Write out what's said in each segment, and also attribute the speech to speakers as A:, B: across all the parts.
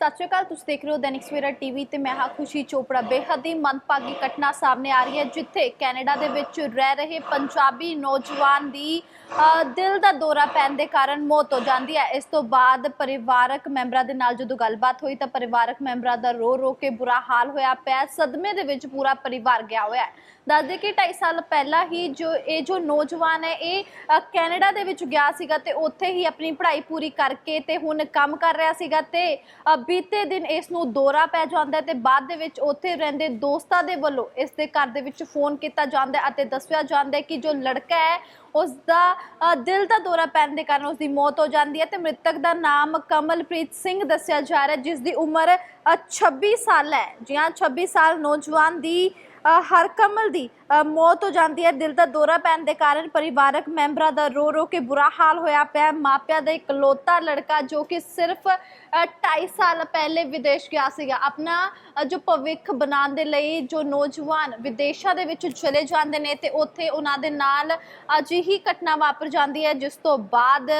A: ਸਤਿ ਸ਼੍ਰੀ ਅਕਾਲ, ਤੁਸੀਂ ਦੇਖ ਰਹੇ ਹੋ ਦੈਨਿਕ ਸਵੇਰਾ ਟੀਵੀ ਤੇ ਮੈਂ ਹਾਂ ਖੁਸ਼ੀ ਚੋਪੜਾ। ਬੇਹੱਦ ਹੀ ਮੰਦਭਾਗੀ ਘਟਨਾ ਸਾਹਮਣੇ ਆ ਰਹੀ ਹੈ, ਜਿੱਥੇ ਕੈਨੇਡਾ ਦੇ ਵਿੱਚ ਰਹਿ ਰਹੇ ਪੰਜਾਬੀ ਨੌਜਵਾਨ ਦੀ ਦਿਲ ਦਾ ਦੌਰਾ ਪੈਣ ਦੇ ਕਾਰਨ ਮੌਤ ਹੋ ਜਾਂਦੀ ਹੈ। ਇਸ ਤੋਂ ਬਾਅਦ ਪਰਿਵਾਰਕ ਮੈਂਬਰਾਂ ਦੇ ਨਾਲ ਜਦੋਂ ਗੱਲਬਾਤ ਹੋਈ ਤਾਂ ਪਰਿਵਾਰਕ ਮੈਂਬਰਾਂ ਦਾ ਰੋ ਰੋ ਕੇ ਬੁਰਾ ਹਾਲ ਹੋਇਆ ਪਿਆ। ਸਦਮੇ ਦੇ ਵਿੱਚ ਪੂਰਾ ਪਰਿਵਾਰ ਗਿਆ ਹੋਇਆ ਹੈ। ਦੱਸਦੇ ਕਿ 2.5 ਸਾਲ ਪਹਿਲਾਂ ਹੀ ਜੋ, ਇਹ ਜੋ ਨੌਜਵਾਨ ਹੈ, ਇਹ ਕੈਨੇਡਾ ਦੇ ਵਿੱਚ ਗਿਆ ਸੀਗਾ ਤੇ ਉੱਥੇ ਹੀ ਆਪਣੀ ਪੜ੍ਹਾਈ ਪੂਰੀ ਕਰਕੇ ਤੇ ਹੁਣ ਕੰਮ ਕਰ ਰਿਹਾ ਸੀਗਾ ਤੇ ਬੀਤੇ ਦਿਨ ਇਸ ਨੂੰ ਦੌਰਾ ਪੈ ਜਾਂਦਾ ਹੈ ਤੇ ਬਾਅਦ ਦੇ ਵਿੱਚ ਉੱਥੇ ਰਹਿੰਦੇ ਦੋਸਤਾਂ ਦੇ ਵੱਲੋਂ ਇਸ ਦੇ ਘਰ ਦੇ ਵਿੱਚ ਫੋਨ ਕੀਤਾ ਜਾਂਦਾ ਅਤੇ ਦੱਸਿਆ ਜਾਂਦਾ ਕਿ ਜੋ ਲੜਕਾ ਹੈ ਉਸ ਦਾ ਦਿਲ ਦਾ ਦੌਰਾ ਪੈਣ ਦੇ ਕਾਰਨ ਉਸ ਦੀ ਮੌਤ ਹੋ ਜਾਂਦੀ ਹੈ ਤੇ ਮ੍ਰਿਤਕ ਦਾ ਨਾਮ ਕਮਲਪ੍ਰੀਤ ਸਿੰਘ ਦੱਸਿਆ ਜਾ ਰਿਹਾ ਜਿਸ ਦੀ ਉਮਰ ਅ, 26 ਸਾਲ ਹੈ। ਜੀ ਹਾਂ 26 ਸਾਲ ਨੌਜਵਾਨ ਦੀ ਹਰਕਮਲ ਦੀ ਮੌਤ ਹੋ ਜਾਂਦੀ ਹੈ। ਦਿਲ ਦਾ ਦੌਰਾ ਪੈਣ ਦੇ ਕਾਰਨ ਪਰਿਵਾਰਕ ਮੈਂਬਰਾਂ ਦਾ ਰੋ ਰੋ ਕੇ ਬੁਰਾ ਹਾਲ ਹੋਇਆ ਪਿਆ। ਹੈ। ਮਾਪਿਆਂ ਦਾ ਇਕਲੌਤਾ ਲੜਕਾ ਜੋ ਕਿ ਸਿਰਫ 2.5 ਸਾਲ ਪਹਿਲੇ ਵਿਦੇਸ਼ ਗਿਆ ਸੀਗਾ। ਆਪਣਾ ਜੋ ਭਵਿੱਖ ਬਣਾਉਣ ਦੇ ਲਈ ਜੋ ਨੌਜਵਾਨ ਵਿਦੇਸ਼ਾਂ ਦੇ ਵਿੱਚ ਚਲੇ ਜਾਂਦੇ ਨੇ ਤੇ ਉੱਥੇ ਉਹਨਾਂ ਦੇ ਨਾਲ ਅਜਿਹੀ ਘਟਨਾ ਵਾਪਰ ਜਾਂਦੀ ਹੈ, ਜਿਸ ਤੋਂ ਬਾਅਦ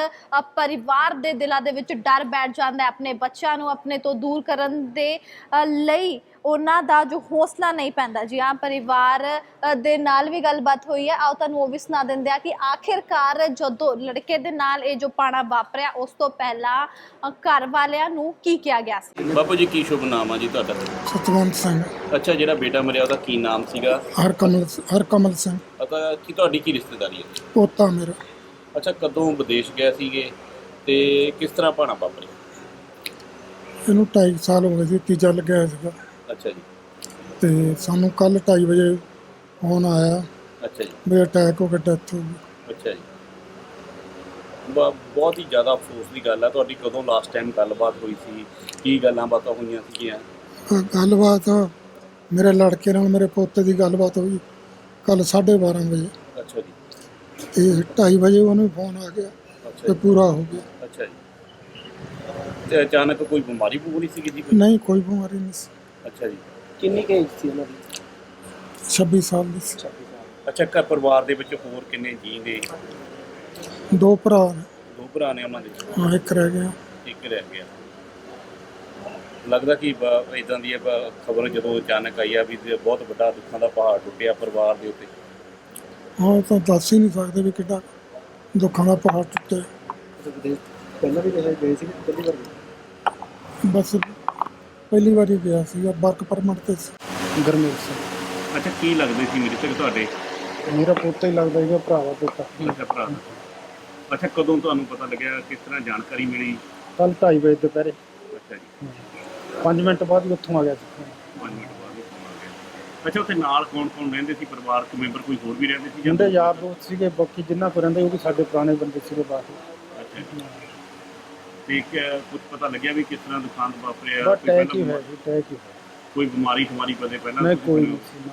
A: ਪਰਿਵਾਰ ਦੇ ਦਿਲਾਂ ਦੇ ਵਿੱਚ ਡਰ ਬੈਠ ਜਾਂਦਾ ਹੈ। ਆਪਣੇ ਬੱਚਿਆਂ ਨੂੰ ਆਪਣੇ ਤੋਂ ਦੂਰ ਕਰਨ ਦੇ ਲਈ ਉਹਨਾਂ ਦਾ ਜੋ ਹੌਸਲਾ ਨਹੀਂ ਪੈਂਦਾ। ਜੀ ਹਾਂ ਪਰਿਵਾਰ ਦੇ ਨਾਲ ਵੀ ਗੱਲਬਾਤ ਹੋਈ ਹੈ। ਆਓ ਤੁਹਾਨੂੰ ਉਹ ਵੀ ਸੁਣਾ ਦਿੰਦੇ ਆ ਕਿ ਆਖਿਰਕਾਰ ਜਦੋਂ ਲੜਕੇ ਦੇ ਨਾਲ ਇਹ ਜੋ ਪਾਣਾ ਵਾਪਰਿਆ ਉਸ ਤੋਂ ਪਹਿਲਾਂ ਘਰ ਵਾਲਿਆਂ ਨੂੰ ਕੀ ਕਿਹਾ ਗਿਆ ਸੀ?
B: ਬਾਪੂ ਜੀ ਕੀ ਸ਼ੁਭ ਨਾਮ ਆ ਜੀ ਤੁਹਾਡਾ?
C: ਸਤਵੰਤ ਸਿੰਘ।
B: ਅੱਛਾ ਜਿਹੜਾ ਬੇਟਾ ਮਰਿਆ ਉਹਦਾ ਕੀ ਨਾਮ ਸੀਗਾ?
C: ਹਰਕਮਲ ਹਰਕਮਲ ਸਿੰਘ।
B: ਪਤਾ ਕੀ ਤੁਹਾਡੀ ਕੀ ਰਿਸ਼ਤੇਦਾਰੀ ਹੈ?
C: ਪੋਤਾ ਮੇਰਾ।
B: ਅੱਛਾ ਕਦੋਂ ਵਿਦੇਸ਼ ਗਏ ਸੀਗੇ ਤੇ ਕਿਸ ਤਰ੍ਹਾਂ ਭਾਣਾ ਵਾਪਰਿਆ?
C: ਇਹਨੂੰ 2.5 ਸਾਲ ਹੋ ਗਏ ਸੀ ਤੀਜਾ ਲੱਗਿਆ ਸੀਗਾ।
B: ਅੱਛਾ ਜੀ।
C: ਤੇ ਸਾਨੂੰ ਕੱਲ 2:30 ਵਜੇ ਫੋਨ ਆਇਆ
B: ਅੱਛਾ ਜੀ।
C: ਵੀ ਅਟੈਕ ਹੋ ਕੇ ਡੈਥ ਹੋ ਗਈ।
B: ਅੱਛਾ ਜੀ। ਬ- ਬਹੁਤ ਹੀ ਜ਼ਿਆਦਾ ਅਫਸੋਸ ਦੀ ਗੱਲ ਆ ਤੁਹਾਡੀ ਕਦੋਂ ਲਾਸਟ ਟਾਈਮ ਗੱਲਬਾਤ ਹੋਈ ਸੀ? ਕੀ ਗੱਲਾਂ ਬਾਤਾਂ ਹੋਈਆਂ ਸੀਗੀਆਂ?
C: ਅਹ ਗੱਲਬਾਤ ਮੇਰੇ ਲੜਕੇ ਨਾਲ ਮੇਰੇ ਪੋਤੇ ਦੀ ਗੱਲਬਾਤ ਹੋਈ ਕੱਲ 12:30 ਵਜੇ।
B: ਅੱਛਾ ਜੀ।
C: ਤੇ 2:30 ਵਜੇ ਉਹਨੂੰ ਫੋਨ ਆ ਗਿਆ
B: ਅੱਛਾ
C: ਤੇ
B: ਜੀ।
C: ਪੂਰਾ ਹੋ ਗਿਆ।
B: ਅੱਛਾ ਜੀ। ਤੇ ਅਚਾਨਕ ਕੋਈ ਬਿਮਾਰੀ ਪੂਰੀ ਸੀਗੀ ਜੀ ਕੋਈ?
C: ਨਹੀਂ ਕੋਈ ਬਿਮਾਰੀ ਨਹੀਂ ਸੀ।
B: ਅੱਛਾ ਜੀ।
D: ਕਿੰਨੀ ਕੁ ਏਜ ਸੀ ਉਹਨਾਂ ਦੀ?
C: 26 ਸਾਲ ਦੀ ਸੀ।
B: ਅੱਛਾ ਘਰ ਪਰਿਵਾਰ ਦੇ ਵਿੱਚ ਹੋਰ ਕਿੰਨੇ ਜੀ ਨੇ
C: ਦੋ ਭਰਾ ਨੇ।
B: ਦੋ ਭਰਾ ਨੇ ਉਹਨਾਂ ਦੇ?
C: ਹਾਂ ਇੱਕ ਰਹਿ ਗਿਆ।
B: ਇੱਕ ਰਹਿ ਗਿਆ। ਲੱਗਦਾ ਕਿ ਇਦਾਂ ਦੀ ਖਬਰ ਜਦੋਂ ਅਚਾਨਕ ਆਈ ਆ ਵੀ ਤੇ ਬਹੁਤ ਵੱਡਾ ਦੁੱਖਾਂ ਦਾ ਪਹਾੜ ਟੁੱਟਿਆ ਪਰਿਵਾਰ ਦੇ ਉੱਤੇ।
C: ਹਾਂ ਉਹ ਤਾਂ ਦੱਸ ਹੀ ਨਹੀਂ ਸਕਦੇ ਵੀ ਕਿੱਡਾ ਦੁੱਖਾਂ ਦਾ ਪਹਾੜ ਟੁੱਟੇ
D: ਪਹਿਲਾਂ ਵੀ ਗਏ ਗਏ ਸੀ ਕਿ ਪਹਿਲੀ ਵਾਰ ਗਏ?
C: ਬਸ ਪਹਿਲੀ ਵਾਰੀ ਗਿਆ ਸੀ ਵਰਕ ਪਰਮਿਟ ਤੇ ਸੀ।
D: ਗੁਰਮੀਤ ਸਿੰਘ।
B: ਅੱਛਾ ਕੀ ਲੱਗਦੇ ਸੀ ਮੇਰੇ ਤੱਕ ਤੁਹਾਡੇ?
D: ਮੇਰਾ ਪੋਤਾ ਹੀ ਲੱਗਦਾ ਹੈਗਾ ਭਰਾਵਾ ਪੋਤਾ।
B: ਅੱਛਾ ਭਰਾ। ਅੱਛਾ ਕਦੋਂ ਤੁਹਾਨੂੰ ਪਤਾ ਲੱਗਿਆ ਕਿਸ ਤਰ੍ਹਾਂ ਜਾਣਕਾਰੀ ਮਿਲੀ?
D: ਕੱਲ 2:30 ਵਜੇ ਦੁਪਹਿਰੇ।
B: ਅੱਛਾ ਜੀ।
D: 5 ਮਿੰਟ ਬਾਅਦ ਹੀ ਉੱਥੋਂ ਆ ਗਿਆ ਸੀ।
B: ਪੰਜ ਮਿੰਟ ਬਾਅਦ ਹੀ phone ਆ ਗਿਆ। ਅੱਛਾ ਉੱਥੇ ਨਾਲ ਕੌਣ ਕੌਣ ਰਹਿੰਦੇ ਸੀ? ਪਰਿਵਾਰਕ ਮੈਂਬਰ ਕੋਈ ਹੋਰ ਵੀ ਰਹਿੰਦੇ ਸੀ ਜਾਂ
D: ਜਿੰਦੇ ਯਾਰ ਦੋਸਤ ਸੀਗੇ ਬਾਕੀ ਜਿੰਨਾ ਕੋ ਰਹਿੰਦੇ ਉਹ ਵੀ ਸਾਡੇ ਪੁਰਾਣੇ ਬੰਦੇ ਸੀਗੇ ਬਾਕੀ
B: ਅੱਛਾ ਜੀ। ਤੇ ਕੁਝ ਪਤਾ ਲੱਗਿਆ ਵੀ ਕਿਸ ਤਰ੍ਹਾਂ ਦੁਕਾਨ ਵਾਪਰਿਆ
D: ਬਸ
B: ਕੋਈ
D: ਟੈਕ ਹੀ
B: ਪਹਿਲਾਂ
D: ਹੋਇਆ ਸੀ ਟੈਕ ਹੀ ਹੋਇਆ
B: ਕੋਈ ਬਿਮਾਰੀ ਠਮਾਰੀ ਕਦੇ ਪਹਿਲਾਂ
D: ਨਹੀਂ
B: ਤੁਸੀਂ
D: ਕੋਈ? ਨਹੀਂ ਸੀ ਨਾ।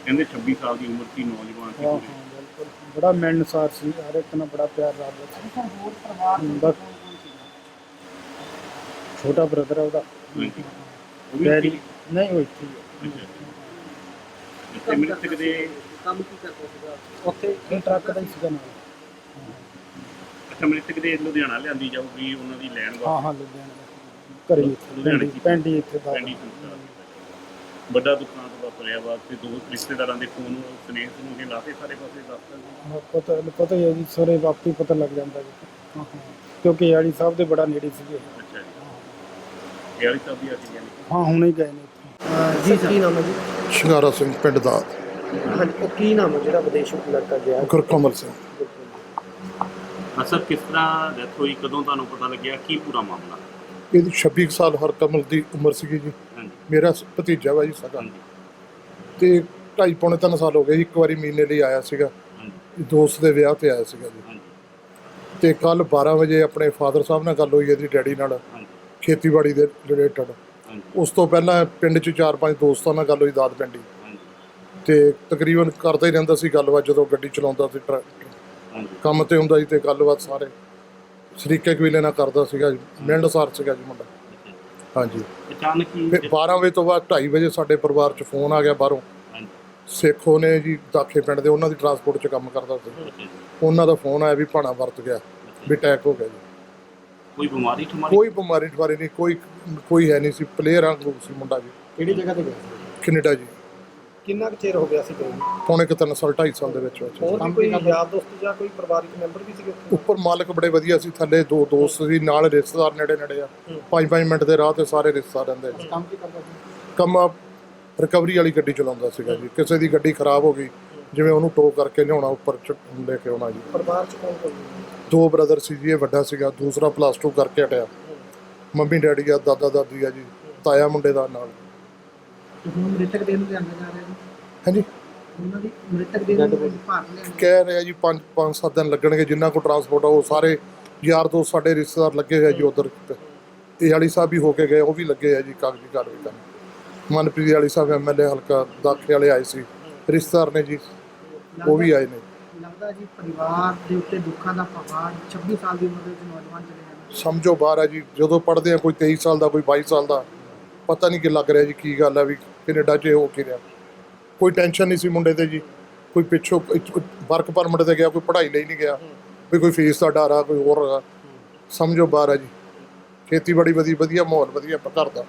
B: ਕਹਿੰਦੇ 26 ਸਾਲ ਦੀ ਉਮਰ ਸੀ ਨੌਜਵਾਨ ਸੀ
D: ਹਾਂ
B: ਪੂਰੇ।
D: ਹਾਂ ਬਿਲਕੁਲ ਬੜਾ ਮਿਲਣਸਾਰ ਸੀ ਹਰ ਇੱਕ ਨਾਲ ਬੜਾ ਪਿਆਰ ਰੱਖਦਾ ਸੀ ਹੋਰ ਪਰਿਵਾਰ ਬਸ ਛੋਟਾ ਬ੍ਰਦਰ ਹੈ ਉਹਦਾ
B: ਹਾਂਜੀ। ਉਹ ਵੀ
D: ਡੈਡੀ
B: ਸੀ?
D: ਨਹੀਂ ਉਹ ਇੱਥੇ ਹੀ ਹੈ।
B: ਤੇ ਮ੍ਰਿਤਕ ਦੇ
D: ਕੰਮ ਕੀ ਕਰਦਾ ਸੀਗਾ ਉੱਥੇ ਇਹ ਟਰੱਕ ਦਾ ਹੀ ਸੀਗਾ ਨਾਲ
B: ਅੱਛਾ ਮ੍ਰਿਤਕ ਦੇ ਲੁਧਿਆਣਾ ਲਿਆਂਦੀ ਜਾਊਗੀ ਉਹਨਾਂ ਦੀ ਲੈਣ
D: ਹਾਂ ਹਾਂ ਲੁਧਿਆਣਾ। ਘਰੇ ਹੀ ਇੱਥੇ,
B: ਲੁਧਿਆਣੇ
D: ਪਿੰਡ ਹੀ-
B: ਕੀ?
D: ਪਿੰਡ ਹੀ ਇੱਥੇ ਦਾ
B: ਪੈਂਡੀ ਸੰਸਕਾਰ ਵੱਡਾ ਦੁਕਾਨ ਤੋਂ ਵਾਪਰਿਆ ਵਾ ਤੇ ਦੋ ਰਿਸ਼ਤੇਦਾਰਾਂ ਦੇ ਫੋਨ ਸਨੇਹ ਨੂੰ ਕੇ ਲਾਤੇ ਸਾਰੇ ਪਾਸੇ ਦੱਸਦਾ
D: ਹਾਂ, ਪਤਾ ਪਤਾ ਹੀ ਹੈ ਜੀ ਸਾਰੇ ਵਕਤ ਹੀ ਪਤਾ ਲੱਗ ਜਾਂਦਾ ਜੀ। ਹਾਂ ਹਾਂ ਕਿਉਂਕਿ ਯਾਰੀ ਸਾਹਿਬ ਦੇ ਬੜਾ ਨੇੜੇ ਸੀਗੇ।
B: ਅੱਛਾ ਜੀ। ਇਹ ਵਾਲੀ ਸਭ ਦੀ ਆ ਗਈਆਂ ਨੇ?
D: ਹਾਂ ਹੁਣੇ ਹੀ ਗਏ ਨੇ ਇੱਥੇ।
E: ਜੀ ਕੀ ਨਾਮ ਹੈ ਜੀ?
C: ਸ਼ਿੰਗਾਰਾ ਸਿੰਘ ਪਿੰਡ ਦਾ।
E: ਹਾਂਜੀ ਉਹ ਕੀ ਨਾਮ ਹੈ ਜਿਹੜਾ ਵਿਦੇਸ਼ ਵਿੱਚ ਲੜਕਾ ਗਿਆ?
C: ਗੁਰਕਮਲ ਸਿੰਘ।
B: ਹਾਂ ਸਰ ਕਿਸ ਤਰ੍ਹਾਂ ਡੈਥ ਹੋਈ ਕਦੋਂ ਤੁਹਾਨੂੰ ਪਤਾ ਲੱਗਿਆ ਕੀ ਪੂਰਾ ਮਾਮਲਾ?
C: ਇਹਦੀ 26 ਕੁ ਸਾਲ ਹਰਕਮਲ ਦੀ ਉਮਰ ਸੀਗੀ ਜੀ।
B: ਹਾਂਜੀ।
C: ਮੇਰਾ ਸ- ਭਤੀਜਾ ਵਾ ਜੀ ਸਗਾ
B: ਹਾਂਜੀ।
C: ਤੇ ਢਾਈ ਪੌਣੇ ਤਿੰਨ ਸਾਲ ਹੋ ਗਏ ਇੱਕ ਵਾਰੀ ਮਹੀਨੇ ਲਈ ਆਇਆ ਸੀਗਾ।
B: ਹਾਂਜੀ।
C: ਦੋਸਤ ਦੇ ਵਿਆਹ ਤੇ ਆਇਆ ਸੀਗਾ ਜੀ।
B: ਹਾਂਜੀ।
C: ਤੇ ਕੱਲ 12 ਵਜੇ ਆਪਣੇ ਫਾਦਰ ਸਾਹਿਬ ਨਾਲ ਗੱਲ ਹੋਈ ਇਹਦੀ ਡੈਡੀ ਨਾਲ।
B: ਹਾਂਜੀ।
C: ਖੇਤੀਬਾੜੀ ਦੇ ਰਿਲੇਟਡ
B: ਹਾਂਜੀ।
C: ਉਸ ਤੋਂ ਪਹਿਲਾਂ ਪਿੰਡ 'ਚ ਚਾਰ ਪੰਜ ਦੋਸਤਾਂ ਨਾਲ ਗੱਲ ਹੋਈ ਦਾਦ ਪਿੰਡੀ
B: ਹਾਂਜੀ।
C: ਤੇ ਤਕਰੀਬਨ ਕਰਦਾ ਹੀ ਰਹਿੰਦਾ ਸੀ ਗੱਲਬਾਤ ਜਦੋਂ ਗੱਡੀ ਚਲਾਉਂਦਾ ਸੀ ਟਰੱਕ ਕੰਮ ਤੇ ਹੁੰਦਾ ਸੀ ਤੇ ਗੱਲਬਾਤ ਸਾਰੇ। ਸਰੀਕੇ ਕਬੀਲੇ ਨਾਲ ਕਰਦਾ ਸੀਗਾ ਜੀ ਮਿਲਣਸਾਰ ਸੀਗਾ ਜੀ ਮੁੰਡਾ। ਹਾਂਜੀ।
B: ਅਚਾਨਕ ਹੀ
C: ਫਿਰ 12 ਵਜੇ ਤੋਂ ਬਾਅਦ 2:30 ਵਜੇ ਸਾਡੇ ਪਰਿਵਾਰ 'ਚ ਫੋਨ ਆ ਗਿਆ ਬਾਹਰੋਂ।
B: ਹਾਂਜੀ।
C: ਸੇਖੋ ਨੇ ਜੀ ਦਾਖੇ ਪਿੰਡ ਦੇ ਉਹਨਾਂ ਦੀ ਟਰਾਂਸਪੋਰਟ 'ਚ ਕੰਮ ਕਰਦਾ ਸੀ।
B: ਜੀ।
C: ਉਹਨਾਂ ਦਾ ਫੋਨ ਆਇਆ ਵੀ ਭਾਣਾ ਵਰਤ ਗਿਆ ਵੀ ਅਟੈਕ ਹੋ ਗਿਆ ਜੀ।
B: ਕੋਈ ਬਿਮਾਰੀ ਠਮਾਰੀ?
C: ਕੋਈ ਬਿਮਾਰੀ ਠਵਾਰੀ ਨਹੀਂ ਕੋਈ ਕੋਈ ਹੈ ਨਹੀਂ ਸੀ ਪਲੇਅਰ ਵਾਂਗੂ ਸੀ ਮੁੰਡਾ ਜੀ।
E: ਕਿਹੜੀ ਜਗ੍ਹਾ ਤੇ ਗਿਆ ਸੀ?
C: ਕੈਨੇਡਾ ਜੀ।
E: ਕਿੰਨਾ ਕੁ ਚਿਰ ਹੋ ਗਿਆ ਸੀ ਗਏ ਨੂੰ?
C: ਪੌਣੇ ਕੁ ਤਿੰਨ ਸਾਲ ਢਾਈ ਸਾਲ ਦੇ ਵਿੱਚ ਵਿੱਚ
E: ਹੋਰ ਵੀ ਕੋਈ ਯਾਰ ਦੋਸਤ ਜਾਂ ਕੋਈ ਪਰਿਵਾਰਿਕ ਮੈਂਬਰ ਵੀ ਸੀਗੇ ਉੱਥੇ?
C: ਉੱਪਰ ਮਾਲਕ ਬੜੇ ਵਧੀਆ ਸੀ ਥੱਲੇ ਦੋ ਦੋਸਤ ਸੀ ਨਾਲ ਰਿਸ਼ਤੇਦਾਰ ਨੇੜੇ ਨੇੜੇ ਆ।
E: ਹੂੰ।
C: 5-5 ਮਿੰਟ ਦੇ ਰਾਹ ਤੇ ਸਾਰੇ ਰਿਸ਼ਤੇਦਾਰ ਰਹਿੰਦੇ ਸੀ।
E: ਕੰਮ ਕੀ ਕਰਦਾ ਸੀ?
C: ਕੰਮ ਰਿਕਵਰੀ ਵਾਲੀ ਗੱਡੀ ਚਲਾਉਂਦਾ ਸੀਗਾ ਜੀ। ਕਿਸੇ ਦੀ ਗੱਡੀ ਖਰਾਬ ਹੋ ਗਈ ਜਿਵੇਂ ਉਹਨੂੰ ਟੋ ਕਰਕੇ ਲਿਆਉਣਾ ਉੱਪਰ ਚ ਲੈ ਕੇ ਆਉਣਾ ਜੀ।
E: ਪਰਿਵਾਰ ਚ ਕੌਣ ਕੌਣ ਸੀ?
C: ਦੋ ਬ੍ਰਦਰ ਸੀ ਜੀ ਇਹ ਵੱਡਾ ਸੀਗਾ ਦੂਸਰਾ ਪਲੱਸ 2 ਕਰਕੇ ਹਟਿਆ। ਮੰਮੀ ਡੈਡੀ ਆ ਦਾਦਾ ਦਾਦੀ ਆ ਜੀ ਤਾਇਆ ਮੁੰਡੇ ਦਾ ਨਾਲ।
F: ਤੇ ਹੁਣ ਮ੍ਰਿਤਕ ਦੇਹ ਨੂੰ ਲਿਆਂਦਾ ਜਾ ਰਿਹਾ ਜੀ।
C: ਹਾਂਜੀ।
F: ਉਹਨਾਂ ਦੀ ਮ੍ਰਿਤਕ ਦੇਹ ਨੂੰ ਭਾਰਤ ਲਿਆਂਦਾ
C: ਕਹਿ ਰਿਹਾ ਜੀ 5 5 7 ਦਿਨ ਲੱਗਣਗੇ ਜਿੰਨਾ ਕੋ ਟਰਾਂਸਪੋਰਟ ਆ ਉਹ ਸਾਰੇ ਯਾਰ ਦੋਸਤ ਸਾਡੇ ਰਿਸ਼ਤੇਦਾਰ ਲੱਗੇ ਹੋਏ ਆ ਜੀ ਉਧਰ। ਇਹ ਵਾਲੀ ਸਾਹਿਬ ਵੀ ਹੋ ਕੇ ਗਏ ਉਹ ਵੀ ਲੱਗੇ ਆ ਜੀ ਕਾਗਜ਼ੀ ਕਾਰਵਾਈ ਕਰਨ। ਮਨਪ੍ਰੀਤ ਵਾਲੀ ਸਾਹਿਬ ਐਮਐਲਏ ਹਲਕਾ ਦਾਖੇ ਵਾਲੇ ਆਏ ਸੀ। ਰਿਸ਼ਤੇਦਾਰ ਨੇ ਜੀ ਉਹ ਵੀ ਆਏ ਨੇ।
F: ਲੱਗਦਾ ਜੀ ਪਰਿਵਾਰ ਦੇ ਉੱਤੇ ਦੁੱਖਾਂ ਦਾ ਪਹਾੜ 26 ਸਾਲ ਦੀ ਉਮਰ ਦੇ ਵਿੱਚ ਨੌਜਵਾਨ ਚਲੇ ਜਾਂਦੇ
C: ਸਮਝੋ ਬਾਹਰ ਆ ਜੀ ਜਦੋਂ ਪੜਦੇ ਆ ਕੋਈ 23 ਸਾਲ ਦਾ ਕੋਈ 22 ਸਾਲ ਦਾ ਪਤਾ ਨਹੀਂ ਕਿ ਲੱਗ ਰਿਹਾ ਜੀ ਕੀ ਗੱਲ ਆ ਵੀ ਕੈਨੇਡਾ 'ਚ ਹੋ ਕੇ ਰਿਹਾ। ਕੋਈ ਟੈਨਸ਼ਨ ਨਹੀਂ ਸੀ ਮੁੰਡੇ ਤੇ ਜੀ। ਕੋਈ ਪਿੱਛੋਂ ਵਰਕ ਪਰਮਿਟ ਤੇ ਗਿਆ, ਕੋਈ ਪੜ੍ਹਾਈ ਲਈ ਨਹੀਂ ਗਿਆ। ਵੀ ਕੋਈ ਫੀਸ ਦਾ ਡਰ ਆ, ਕੋਈ ਹੋਰ ਹੈਗਾ ਸਮਝੋ ਬਾਹਰ ਆ ਜੀ। ਖੇਤੀਬਾੜੀ ਵਧੀਆ ਵਧੀਆ ਮਾਹੌਲ, ਵਧੀਆ ਘਰ ਦਾ।